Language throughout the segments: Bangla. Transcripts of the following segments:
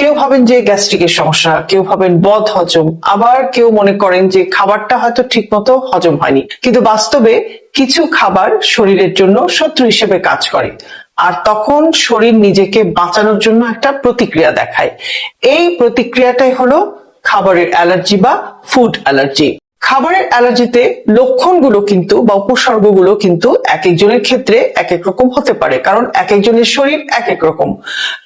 কেউ ভাবেন যে গ্যাস্ট্রিকের সমস্যা, কেউ ভাবেন বদ হজম, আবার কেউ মনে করেন যে খাবারটা হয়তো ঠিক মতো হজম হয়নি। কিন্তু বাস্তবে কিছু খাবার শরীরের জন্য শত্রু হিসেবে কাজ করে। আর তখন শরীর নিজেকে বাঁচানোর জন্য একটা প্রতিক্রিয়া দেখায়। এই প্রতিক্রিয়াটাই হলো খাবারের অ্যালার্জি বা ফুড অ্যালার্জি। খাবারের অ্যালার্জিতে লক্ষণগুলো কিন্তু বা উপসর্গগুলো কিন্তু এক একজনের ক্ষেত্রে এক এক রকম হতে পারে। কারণ এক একজনের শরীর এক এক রকম।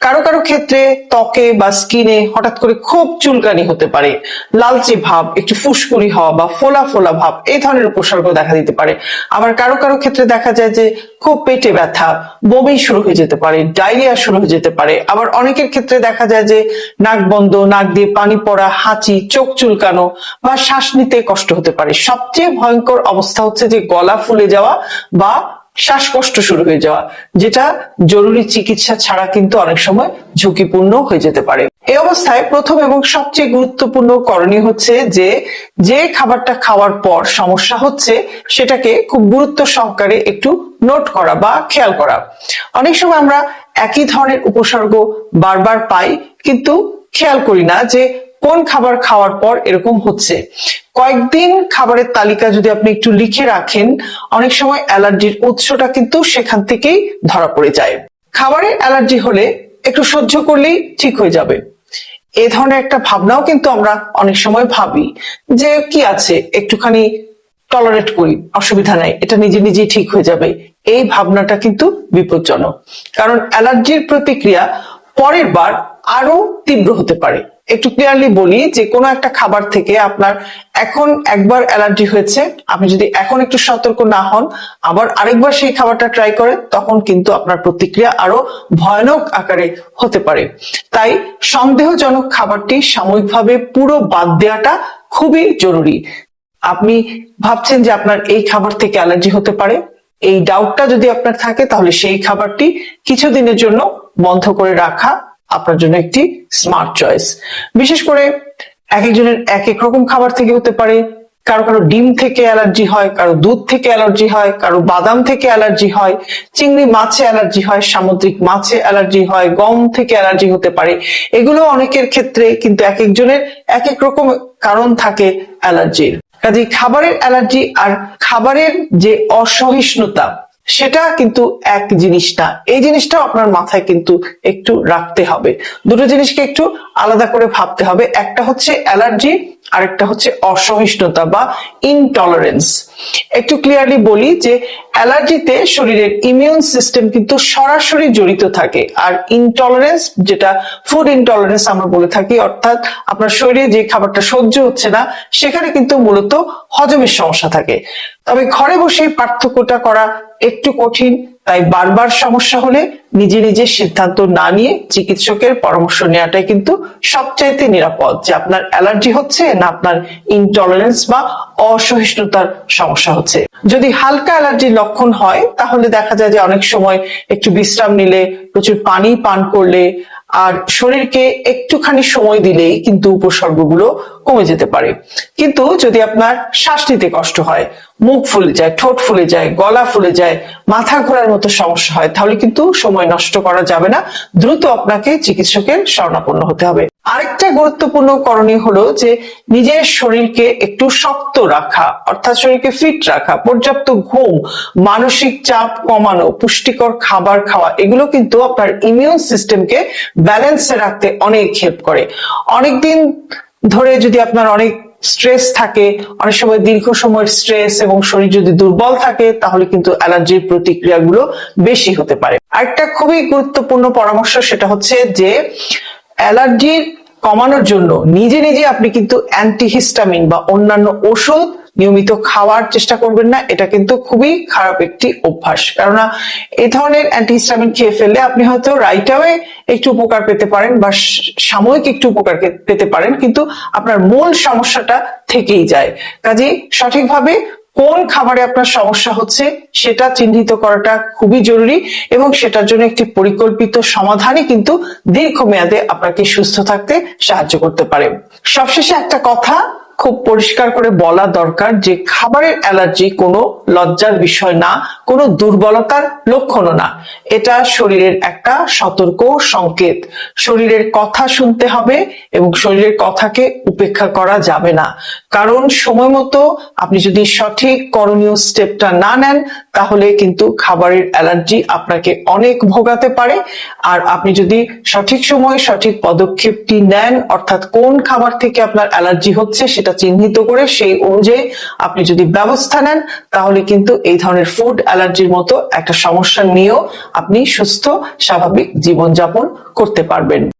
কারও কারও ক্ষেত্রে ত্বকে বা স্কিনে হঠাৎ করে খুব চুলকানি হতে পারে, লালচে ভাব, একটু ফুসকুড়ি হওয়া বা ফোলা ফোলা ভাব, এই ধরনের উপসর্গ দেখা দিতে পারে। আবার কারও কারও ক্ষেত্রে দেখা যায় যে খুব পেটে ব্যথা, বমি শুরু হয়ে যেতে পারে, ডায়রিয়া শুরু হয়ে যেতে পারে। আবার অনেকের ক্ষেত্রে দেখা যায় যে নাক বন্ধ, নাক দিয়ে পানি পড়া, হাঁচি, চোখ চুলকানো বা শ্বাস নিতে কষ্ট হতে পারে। সবচেয়ে ভয়ঙ্কর অবস্থা হচ্ছে যে গলা ফুলে যাওয়া বা শ্বাসকষ্ট শুরু হয়ে যাওয়া, যেটা জরুরি চিকিৎসা ছাড়া কিন্তু অনেক সময় ঝুঁকিপূর্ণ হয়ে যেতে পারে। এই অবস্থায় প্রথম এবং সবচেয়ে গুরুত্বপূর্ণ করণীয় হচ্ছে যে যে খাবারটা খাওয়ার পর সমস্যা হচ্ছে সেটাকে খুব গুরুত্ব সহকারে একটু নোট করা বা খেয়াল করা। অনেক সময় আমরা একই ধরনের উপসর্গ বারবার পাই, কিন্তু খেয়াল করি না যে কোন খাবার খাওয়ার পর এরকম হচ্ছে? কয়েকদিন খাবারের তালিকা যদি আপনি একটু লিখে রাখেন, অনেক সময় অ্যালার্জির উৎসটা কিন্তু সেখান থেকেই ধরা পড়ে যায়। খাবারের অ্যালার্জি হলে একটু সহ্য করলেই ঠিক হয়ে যাবে। এ ধরনের একটা ভাবনাও কিন্তু আমরা অনেক সময় ভাবি যে কি আছে? একটুখানি টলারেট করি, অসুবিধা নাই, এটা নিজে নিজেই ঠিক হয়ে যাবে। এই ভাবনাটা কিন্তু বিপজ্জনক। কারণ অ্যালার্জির প্রতিক্রিয়া পরের বার আরও তীব্র হতে পারে। একটু ক্লিয়ারলি বলি যে, কোনো একটা খাবার থেকে আপনার এখন একবার অ্যালার্জি হয়েছে, আপনি যদি এখন একটু সতর্ক না হন, আবার আরেকবার সেই খাবারটা ট্রাই করেন, তখন কিন্তু আপনার প্রতিক্রিয়া আরও ভয়ানক আকারে হতে পারে। তাই সন্দেহজনক খাবারটি সাময়িকভাবে পুরো বাদ দেওয়াটা খুবই জরুরি। আপনি ভাবছেন যে আপনার এই খাবার থেকে অ্যালার্জি হতে পারে। এই ডাউটটা যদি আপনার থাকে, তাহলে সেই খাবারটি কিছুদিনের জন্য বন্ধ করে রাখা আপনার জন্য একটি স্মার্ট চয়েস বিশেষ করে এক একজনের এক এক রকম খাবার থেকে হতে পারে। কারও কারও ডিম থেকে অ্যালার্জি হয়, কারও দুধ থেকে অ্যালার্জি হয়, কারও বাদাম থেকে অ্যালার্জি হয়, চিংড়ি মাছে অ্যালার্জি হয়, সামুদ্রিক মাছে অ্যালার্জি হয়, গম থেকে অ্যালার্জি হতে পারে। এগুলো অনেকের ক্ষেত্রে কিন্তু এক একজনের এক এক রকম কারণ থাকে অ্যালার্জির। কাজে খাবারের অ্যালার্জি আর খাবারের যে অসহিষ্ণুতা সেটা কিন্তু এক জিনিস না। এই জিনিসটাও আপনার মাথায় কিন্তু একটু রাখতে হবে। দুটো জিনিসকে একটু আলাদা করে ভাবতে হবে। একটা হচ্ছে অ্যালার্জি, আরেকটা হচ্ছে অসহিষ্ণুতা বা ইনটলারেন্স একটু ক্লিয়ারলি বলি যে অ্যালার্জিতে শরীরের ইমিউন সিস্টেম কিন্তু সরাসরি জড়িত থাকে। আর ইনটলারেন্স যেটা ফুড ইনটলারেন্স আমরা বলে থাকি, অর্থাৎ আপনার শরীরে যে খাবারটা সহ্য হচ্ছে না, সেখানে কিন্তু মূলত হজমের সমস্যা থাকে। তবে ঘরে বসে পার্থক্যটা করা একটু কঠিন, তাই বারবার সমস্যা হলে নিজে নিজে সিদ্ধান্ত না নিয়ে চিকিৎসকের পরামর্শ নেওয়াটাই কিন্তু সবচাইতে নিরাপদ যে আপনার অ্যালার্জি হচ্ছে না আপনার ইনটলারেন্স বা অসহিষ্ণুতার সমস্যা হচ্ছে। যদি হালকা অ্যালার্জির লক্ষণ হয়, তাহলে দেখা যায় যে অনেক সময় একটু বিশ্রাম নিলে, প্রচুর পানি পান করলে আর শরীরকে একটুখানি সময় দিলেই কিন্তু উপসর্গগুলো কমে যেতে পারে। কিন্তু যদি আপনার শ্বাস নিতে কষ্ট হয়, মুখ ফুলে যায়, ঠোঁট ফুলে যায়, গলা ফুলে যায়, মাথা ঘোরার মতো সমস্যা হয়, তাহলে কিন্তু সময় নষ্ট করা যাবে না। দ্রুত আপনাকে চিকিৎসকের শরণাপন্ন হতে হবে। আরেকটা গুরুত্বপূর্ণ করণীয় হলো যে নিজের শরীরকে একটু শক্ত রাখা, অর্থাৎ শরীরকে ফিট রাখা, পর্যাপ্ত ঘুম, মানসিক চাপ কমানো, পুষ্টিকর খাবার খাওয়া, এগুলো কিন্তু আপনার ইমিউন সিস্টেমকে ব্যালেন্সে রাখতে অনেক হেল্প করে। অনেকদিন ধরে যদি আপনার অনেক স্ট্রেস থাকে, অনেক সময় দীর্ঘ সময়ের স্ট্রেস এবং শরীর যদি দুর্বল থাকে, তাহলে কিন্তু অ্যালার্জির প্রতিক্রিয়াগুলো বেশি হতে পারে। আরেকটা খুবই গুরুত্বপূর্ণ পরামর্শ সেটা হচ্ছে যে অ্যালার্জির কমানোর জন্য নিজে নিজে আপনি কিন্তু অ্যান্টিহিস্টামিন বা অন্যান্য ওষুধ নিয়মিত খাওয়ার চেষ্টা করবেন না। এটা কিন্তু খুবই খারাপ একটি অভ্যাস। কেননা এ ধরনের অ্যান্টিহিস্টামিন খেয়ে ফেললে আপনি হয়তো রাইট অ্যাওয়ে একটু উপকার পেতে পারেন বা সাময়িক একটু উপকার পেতে পারেন। কিন্তু আপনার মূল সমস্যাটা থেকেই যায়। কাজে সঠিকভাবে কোন খাবারে আপনার সমস্যা হচ্ছে সেটা চিহ্নিত করাটা খুবই জরুরি এবং সেটার জন্য একটি পরিকল্পিত সমাধানই কিন্তু দীর্ঘমেয়াদে আপনাকে সুস্থ থাকতে সাহায্য করতে পারে। সবশেষে একটা কথা খুব পরিষ্কার করে বলা দরকার যে খাবারের অ্যালার্জি কোনো লজ্জার বিষয় না, কোনো দুর্বলতার লক্ষণও না। এটা শরীরের একটা সতর্ক সংকেত। শরীরের কথা শুনতে হবে এবং শরীরের কথাকে উপেক্ষা করা যাবে না। কারণ সময় মতো আপনি যদি সঠিক করণীয় স্টেপটা না নেন তাহলে কিন্তু খাবারের অ্যালার্জি আপনাকে অনেক ভোগাতে পারে। আর আপনি যদি সঠিক সময়ে সঠিক পদক্ষেপটি নেন, অর্থাৎ কোন খাবার থেকে আপনার অ্যালার্জি হচ্ছে সেটা চিহ্নিত করে সেই অনুযায়ী আপনি যদি ব্যবস্থা নেন, তাহলে কিন্তু এই ধরনের ফুড অ্যালার্জির মতো একটা সমস্যা নিয়েও আপনি সুস্থ, স্বাভাবিক জীবনযাপন করতে পারবেন।